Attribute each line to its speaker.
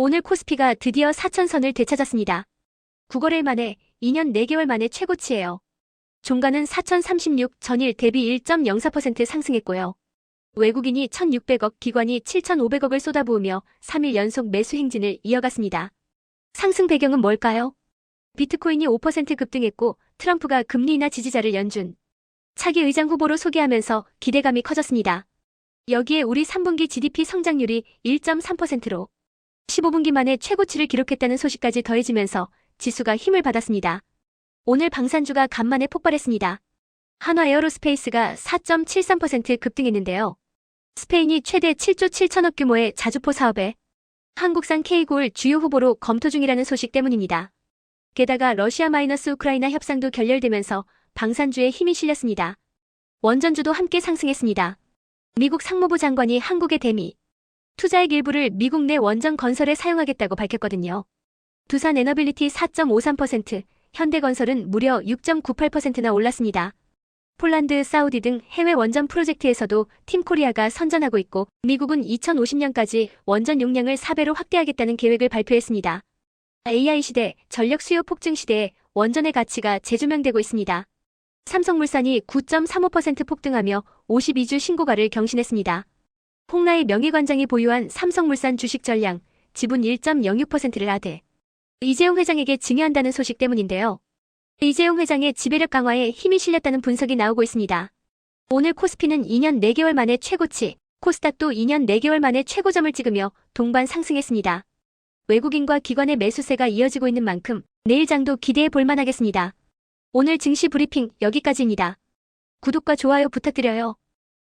Speaker 1: 오늘 코스피가 드디어 4천선을 되찾았습니다. 9거래일 만에 2년 4개월 만에 최고치예요. 종가는 4,036 전일 대비 1.04% 상승했고요. 외국인이 1,600억, 기관이 7,500억을 쏟아부으며 3일 연속 매수 행진을 이어갔습니다. 상승 배경은 뭘까요? 비트코인이 5% 급등했고 트럼프가 금리 인하 지지자를 연준. 차기 의장 후보로 소개하면서 기대감이 커졌습니다. 여기에 우리 3분기 GDP 성장률이 1.3%로 15분기 만에 최고치를 기록했다는 소식까지 더해지면서 지수가 힘을 받았습니다. 오늘 방산주가 간만에 폭발했습니다. 한화 에어로스페이스가 4.73% 급등했는데요. 스페인이 최대 7조 7천억 규모의 자주포 사업에 한국산 K골 주요 후보로 검토 중이라는 소식 때문입니다. 게다가 러시아 마이너스 우크라이나 협상도 결렬되면서 방산주에 힘이 실렸습니다. 원전주도 함께 상승했습니다. 미국 상무부 장관이 한국의 대미, 투자액 일부를 미국 내 원전 건설에 사용하겠다고 밝혔거든요. 두산 에너빌리티 4.53%, 현대건설은 무려 6.98%나 올랐습니다. 폴란드, 사우디 등 해외 원전 프로젝트에서도 팀코리아가 선전하고 있고 미국은 2050년까지 원전 용량을 4배로 확대하겠다는 계획을 발표했습니다. AI 시대, 전력 수요 폭증 시대에 원전의 가치가 재조명되고 있습니다. 삼성물산이 9.35% 폭등하며 52주 신고가를 경신했습니다. 홍나의 명예관장이 보유한 삼성물산 주식 전량 지분 1.06%를 하되 이재용 회장에게 증여한다는 소식 때문인데요. 이재용 회장의 지배력 강화에 힘이 실렸다는 분석이 나오고 있습니다. 오늘 코스피는 2년 4개월 만에 최고치, 코스닥도 2년 4개월 만에 최고점을 찍으며 동반 상승했습니다. 외국인과 기관의 매수세가 이어지고 있는 만큼 내일 장도 기대해 볼 만하겠습니다. 오늘 증시 브리핑 여기까지입니다. 구독과 좋아요 부탁드려요.